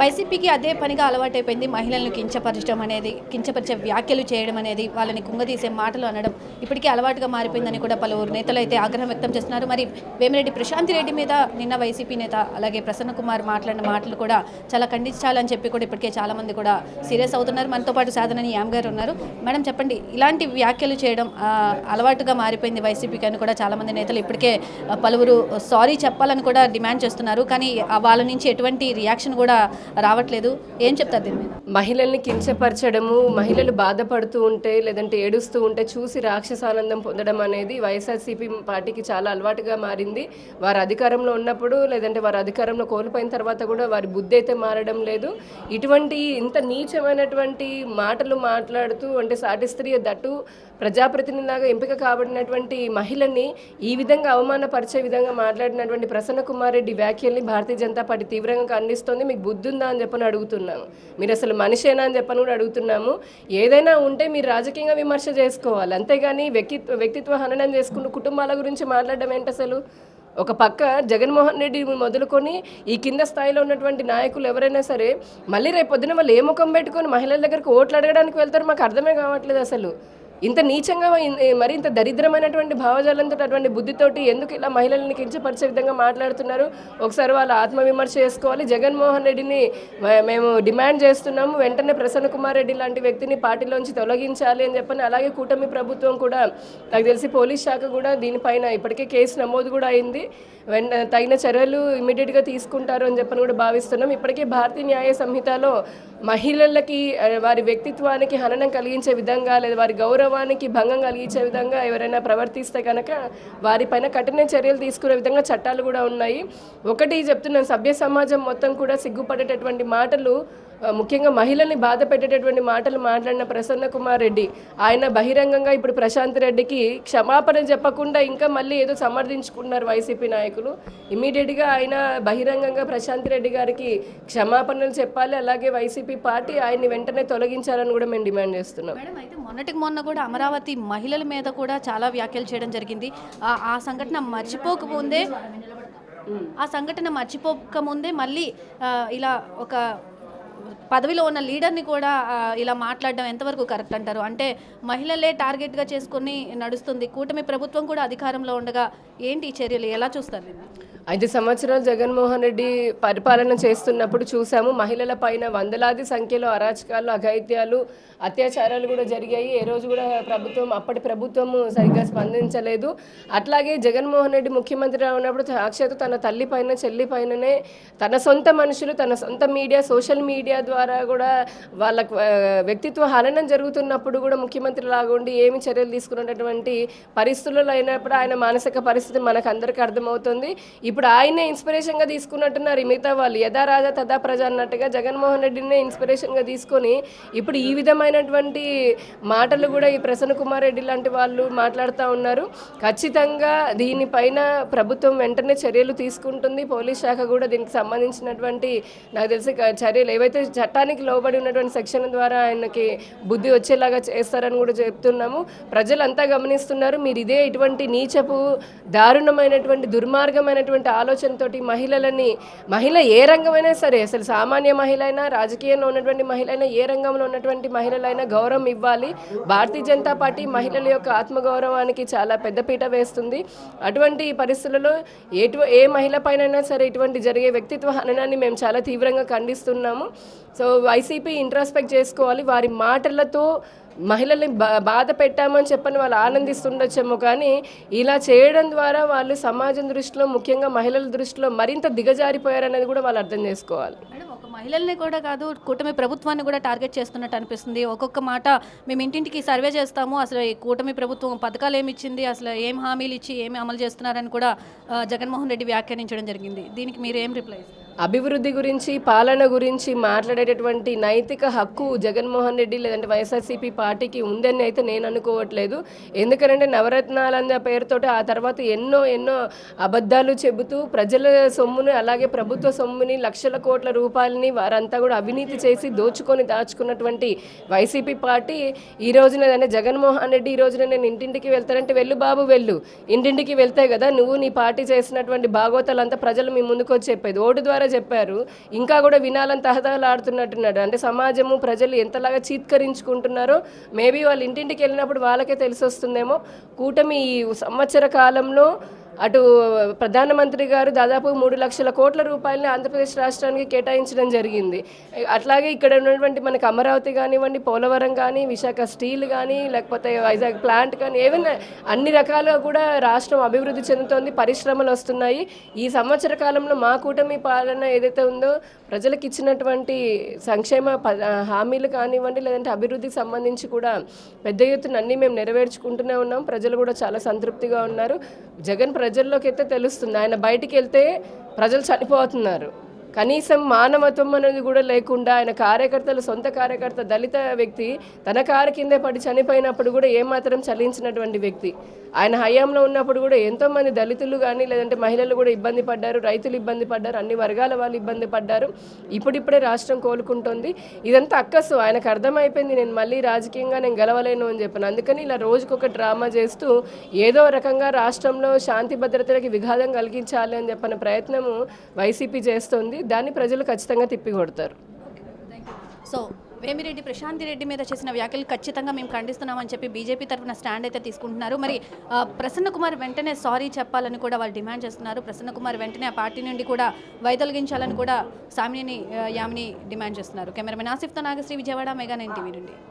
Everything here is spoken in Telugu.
వైసీపీకి అదే పనిగా అలవాటైపోయింది మహిళలను కించపరచడం అనేది కించపరిచే వ్యాఖ్యలు చేయడం అనేది వాళ్ళని కుంగదీసే మాటలు అనడం ఇప్పటికీ అలవాటుగా మారిపోయిందని కూడా పలువురు నేతలు అయితే ఆగ్రహం వ్యక్తం చేస్తున్నారు. మరి వేమిరెడ్డి ప్రశాంతి రెడ్డి మీద నిన్న వైసీపీ నేత అలాగే ప్రసన్న కుమార్ మాట్లాడిన మాటలు కూడా చాలా ఖండించాలని చెప్పి కూడా ఇప్పటికే చాలామంది కూడా సీరియస్ అవుతున్నారు. మనతో పాటు సాధనని యామ్ గారు ఉన్నారు. మేడం చెప్పండి ఇలాంటి వ్యాఖ్యలు చేయడం అలవాటుగా మారిపోయింది వైసీపీకి అని కూడా చాలామంది నేతలు ఇప్పటికే పలువురు సారీ చెప్పాలని కూడా డిమాండ్ చేస్తున్నారు. కానీ వాళ్ళ నుంచి ఎటువంటి రియాక్షన్ కూడా రావట్లేదు. ఏం చెప్తారు దీని మీద? మహిళల్ని కించపరచడము మహిళలు బాధపడుతూ ఉంటే లేదంటే ఏడుస్తూ ఉంటే చూసి రాక్షసానందం పొందడం అనేది వైఎస్ఆర్సీపీ పార్టీకి చాలా అలవాటుగా మారింది. వారు అధికారంలో ఉన్నప్పుడు లేదంటే వారు అధికారంలో కోల్పోయిన తర్వాత కూడా వారి బుద్ధి అయితే మారడం లేదు. ఇటువంటి ఇంత నీచమైనటువంటి మాటలు మాట్లాడుతూ అంటే సాటి స్త్రీ దట్టు ప్రజాప్రతినిధిలాగా ఎంపిక కాబడినటువంటి మహిళని ఈ విధంగా అవమానపరిచే విధంగా మాట్లాడినటువంటి ప్రసన్న కుమార్ రెడ్డి వ్యాఖ్యల్ని భారతీయ జనతా పార్టీ తీవ్రంగా ఖండిస్తోంది. మీకు బుద్ధి ఉందా అని చెప్పని అడుగుతున్నాము మీరు అసలు మనిషేనా అని చెప్పని కూడా అడుగుతున్నాము. ఏదైనా ఉంటే మీరు రాజకీయంగా విమర్శ చేసుకోవాలి. అంతేగాని వ్యక్తిత్వ వ్యక్తిత్వ హననం చేసుకుంటూ కుటుంబాల గురించి మాట్లాడడం ఏంటి అసలు? ఒక పక్క జగన్మోహన్ రెడ్డి మొదలుకొని ఈ కింద స్థాయిలో ఉన్నటువంటి నాయకులు ఎవరైనా సరే మళ్ళీ రేపు పొద్దున వాళ్ళు ఏ ముఖం పెట్టుకొని మహిళల దగ్గరికి ఓట్లు అడగడానికి వెళ్తారు మాకు అర్థమే కావట్లేదు అసలు. ఇంత నీచంగా మరి ఇంత దరిద్రమైనటువంటి భావజాలంతో అటువంటి బుద్ధితోటి ఎందుకు ఇలా మహిళల్ని కించపరిచే విధంగా మాట్లాడుతున్నారు? ఒకసారి వాళ్ళు ఆత్మవిమర్శ చేసుకోవాలి. జగన్మోహన్ రెడ్డిని మేము డిమాండ్ చేస్తున్నాము. వెంటనే ప్రసన్న కుమార్ రెడ్డి లాంటి వ్యక్తిని పార్టీలోంచి తొలగించాలి అని చెప్పని అలాగే కూటమి ప్రభుత్వం కూడా నాకు తెలిసి పోలీస్ శాఖ కూడా దీనిపైన ఇప్పటికే కేసు నమోదు కూడా అయింది. వెంట తగిన చర్యలు ఇమీడియట్గా తీసుకుంటారు అని చెప్పని కూడా భావిస్తున్నాం. ఇప్పటికే భారతీయ న్యాయ సంహితలో మహిళలకి వారి వ్యక్తిత్వానికి హననం కలిగించే విధంగా లేదా వారి గౌరవం గౌరవానికి భంగం కలిగించే విధంగా ఎవరైనా ప్రవర్తిస్తే కనుక వారిపైన కఠిన చర్యలు తీసుకునే విధంగా చట్టాలు కూడా ఉన్నాయి. ఒకటి చెప్తున్నాను సభ్య సమాజం మొత్తం కూడా సిగ్గుపడేటటువంటి మాటలు ముఖ్యంగా మహిళల్ని బాధ పెట్టేటటువంటి మాటలు మాట్లాడిన ప్రసన్న కుమార్ రెడ్డి ఆయన బహిరంగంగా ఇప్పుడు ప్రశాంత్ రెడ్డికి క్షమాపణ చెప్పకుండా ఇంకా మళ్ళీ ఏదో సమర్థించుకున్నారు వైసీపీ నాయకులు. ఇమీడియట్గా ఆయన బహిరంగంగా ప్రశాంత్ రెడ్డి గారికి క్షమాపణలు చెప్పాలి అలాగే వైసీపీ పార్టీ ఆయన్ని వెంటనే తొలగించాలని కూడా మేము డిమాండ్ చేస్తున్నాం. అయితే మొన్నటికి మొన్న కూడా అమరావతి మహిళల మీద కూడా చాలా వ్యాఖ్యలు చేయడం జరిగింది. ఆ ఆ సంఘటన మర్చిపోకముందే ఆ సంఘటన మర్చిపోకముందే మళ్ళీ ఇలా ఒక పదవిలో ఉన్న లీడర్ని కూడా ఇలా మాట్లాడడం ఎంతవరకు కరెక్ట్ అంటారు? అంటే మహిళలే టార్గెట్గా చేసుకొని నడుస్తుంది. కూటమి ప్రభుత్వం కూడా అధికారంలో ఉండగా ఏంటి ఈ చర్యలు? ఎలా చూస్తారు నేను ఐదు సంవత్సరాలు జగన్మోహన్ రెడ్డి పరిపాలన చేస్తున్నప్పుడు చూసాము మహిళల పైన వందలాది సంఖ్యలో అరాచకాలు అఘాయిత్యాలు అత్యాచారాలు కూడా జరిగాయి. ఏ రోజు కూడా ప్రభుత్వం అప్పటి ప్రభుత్వం సరిగ్గా స్పందించలేదు. అట్లాగే జగన్మోహన్ రెడ్డి ముఖ్యమంత్రిగా ఉన్నప్పుడు సాక్షాత్తు తన తల్లి పైన చెల్లి పైననే తన సొంత మనుషులు తన సొంత మీడియా సోషల్ మీడియా ద్వారా కూడా వాళ్ళ వ్యక్తిత్వ హననం జరుగుతున్నప్పుడు కూడా ముఖ్యమంత్రి లాగా ఉండి ఏమి చర్యలు తీసుకున్నటువంటి పరిస్థితుల్లో అయినప్పుడు ఆయన మానసిక పరిస్థితి మనకు అందరికీ అర్థమవుతుంది. ఇప్పుడు ఆయనే ఇన్స్పిరేషన్గా తీసుకున్నట్టున్నారు మిగతా వాళ్ళు. యథా రాజా తదా ప్రజ అన్నట్టుగా జగన్మోహన్ రెడ్డినే ఇన్స్పిరేషన్గా తీసుకొని ఇప్పుడు ఈ విధమైనటువంటి మాటలు కూడా ఈ ప్రసన్న కుమార్ రెడ్డి లాంటి వాళ్ళు మాట్లాడుతూ ఉన్నారు. ఖచ్చితంగా దీనిపైన ప్రభుత్వం వెంటనే చర్యలు తీసుకుంటుంది. పోలీస్ శాఖ కూడా దీనికి సంబంధించినటువంటి నాకు తెలిసి చర్యలు ఏవైతే చట్టానికి లోబడి ఉన్నటువంటి సెక్షన్ ద్వారా ఆయనకి బుద్ధి వచ్చేలాగా చేస్తారని కూడా చెప్తున్నాము. ప్రజలంతా గమనిస్తున్నారు. మీరు ఇదే ఇటువంటి నీచపు దారుణమైనటువంటి దుర్మార్గమైనటువంటి ఆలోచనతోటి మహిళలని మహిళ ఏ రంగమైనా సరే అసలు సామాన్య మహిళ అయినా రాజకీయంలో ఉన్నటువంటి మహిళ అయినా ఏ రంగంలో ఉన్నటువంటి మహిళలైనా గౌరవం ఇవ్వాలి. భారతీయ జనతా పార్టీ మహిళల యొక్క ఆత్మగౌరవానికి చాలా పెద్దపీట వేస్తుంది. అటువంటి పరిస్థితులలో ఎటు ఏ మహిళ పైన సరే ఇటువంటి జరిగే వ్యక్తిత్వ హననాన్ని మేము చాలా తీవ్రంగా ఖండిస్తున్నాము. సో వైసీపీ ఇంట్రాస్పెక్ట్ చేసుకోవాలి. వారి మాటలతో మహిళల్ని బా బాధ పెట్టామని చెప్పని వాళ్ళు ఆనందిస్తుండొచ్చేమో కానీ ఇలా చేయడం ద్వారా వాళ్ళు సమాజం దృష్టిలో ముఖ్యంగా మహిళల దృష్టిలో మరింత దిగజారిపోయారనేది కూడా వాళ్ళు అర్థం చేసుకోవాలి. మేడం ఒక మహిళల్ని కూడా కాదు కూటమి ప్రభుత్వాన్ని కూడా టార్గెట్ చేస్తున్నట్టు అనిపిస్తుంది. ఒక్కొక్క మాట మేము ఇంటింటికి సర్వే చేస్తాము అసలు ఈ కూటమి ప్రభుత్వం పథకాలు ఏమి ఇచ్చింది అసలు ఏం హామీలు ఇచ్చి ఏమి అమలు చేస్తున్నారని కూడా జగన్మోహన్ రెడ్డి వ్యాఖ్యానించడం జరిగింది. దీనికి మీరు ఏం రిప్లై ఇస్తారు? అభివృద్ధి గురించి పాలన గురించి మాట్లాడేటటువంటి నైతిక హక్కు జగన్మోహన్ రెడ్డి లేదంటే వైఎస్ఆర్సీపీ పార్టీకి ఉందని అయితే నేను అనుకోవట్లేదు. ఎందుకంటే నవరత్నాలన్న పేరుతోటి ఆ తర్వాత ఎన్నో ఎన్నో అబద్ధాలు చెబుతూ ప్రజల సొమ్ముని అలాగే ప్రభుత్వ సొమ్ముని లక్షల కోట్ల రూపాయలని వారంతా కూడా అవినీతి చేసి దోచుకొని దాచుకున్నటువంటి వైసీపీ పార్టీ ఈ రోజున జగన్మోహన్ రెడ్డి ఈ రోజున నేను ఇంటింటికి వెళ్తానంటే వెళ్ళు బాబు వెళ్ళు. ఇంటింటికి వెళ్తే కదా నువ్వు నీ పార్టీ చేసినటువంటి భాగవతాలంతా ప్రజలు మీ ముందుకు వచ్చి చెప్పేది. ఓటు ద్వారా చెప్పారు. ఇంకా కూడా వినాలని తహతహలాడుతున్నట్టున్నాడు. అంటే సమాజము ప్రజలు ఎంతలాగా చీత్కరించుకుంటున్నారో మేబీ వాళ్ళు ఇంటింటికి వెళ్ళినప్పుడు వాళ్ళకే తెలిసి వస్తుందేమో కూటమి ఈ సంవత్సర కాలంలో అటు ప్రధానమంత్రి గారు దాదాపు మూడు లక్షల కోట్ల రూపాయలని ఆంధ్రప్రదేశ్ రాష్ట్రానికి కేటాయించడం జరిగింది. అట్లాగే ఇక్కడ ఉన్నటువంటి మనకి అమరావతి కానివ్వండి పోలవరం కానీ విశాఖ స్టీల్ కానీ లేకపోతే వైజాగ్ ప్లాంట్ కానీ ఏమైనా అన్ని రకాలుగా కూడా రాష్ట్రం అభివృద్ధి చెందుతోంది పరిశ్రమలు వస్తున్నాయి. ఈ సంవత్సర కాలంలో మా కూటమి పాలన ఏదైతే ఉందో ప్రజలకు ఇచ్చినటువంటి సంక్షేమ ప హామీలు కానివ్వండి లేదంటే అభివృద్ధికి సంబంధించి కూడా పెద్ద ఎత్తున అన్నీ మేము నెరవేర్చుకుంటూనే ఉన్నాం. ప్రజలు కూడా చాలా సంతృప్తిగా ఉన్నారు. జగన్ ప్రజల్లోకి అయితే తెలుస్తుంది. ఆయన బయటికి వెళ్తే ప్రజలు చనిపోతున్నారు. కనీసం మానవత్వం అనేది కూడా లేకుండా ఆయన కార్యకర్తలు సొంత కార్యకర్త దళిత వ్యక్తి తన కారు కిందే పడి చనిపోయినప్పుడు కూడా ఏమాత్రం చలించినటువంటి వ్యక్తి. ఆయన హయాంలో ఉన్నప్పుడు కూడా ఎంతోమంది దళితులు కానీ లేదంటే మహిళలు కూడా ఇబ్బంది పడ్డారు రైతులు ఇబ్బంది పడ్డారు అన్ని వర్గాల వాళ్ళు ఇబ్బంది పడ్డారు. ఇప్పుడిప్పుడే రాష్ట్రం కోలుకుంటుంది. ఇదంతా అక్కసు. ఆయనకు అర్థమైపోయింది నేను మళ్ళీ రాజకీయంగా నేను గెలవలేను అని చెప్పాను. అందుకని ఇలా రోజుకొక డ్రామా చేస్తూ ఏదో రకంగా రాష్ట్రంలో శాంతి భద్రతలకి విఘాతం కలిగించాలి అని చెప్పిన ప్రయత్నము వైసీపీ చేస్తుంది. దాన్ని ప్రజలు ఖచ్చితంగా తిప్పికొడతారు. సో వేమిరెడ్డి ప్రశాంతి రెడ్డి మీద చేసిన వ్యాఖ్యలు ఖచ్చితంగా మేము ఖండిస్తున్నామని చెప్పి బీజేపీ తరఫున స్టాండ్ అయితే తీసుకుంటున్నారు. మరి ప్రసన్న కుమార్ వెంటనే సారీ చెప్పాలని కూడా వాళ్ళు డిమాండ్ చేస్తున్నారు. ప్రసన్న కుమార్ వెంటనే ఆ పార్టీ నుండి కూడా వైదొలగించాలని కూడా సామిని యామిని డిమాండ్ చేస్తున్నారు. Cameraman ఆసిఫ్తో Nagasri Vijayawada mega nine TV నుండి.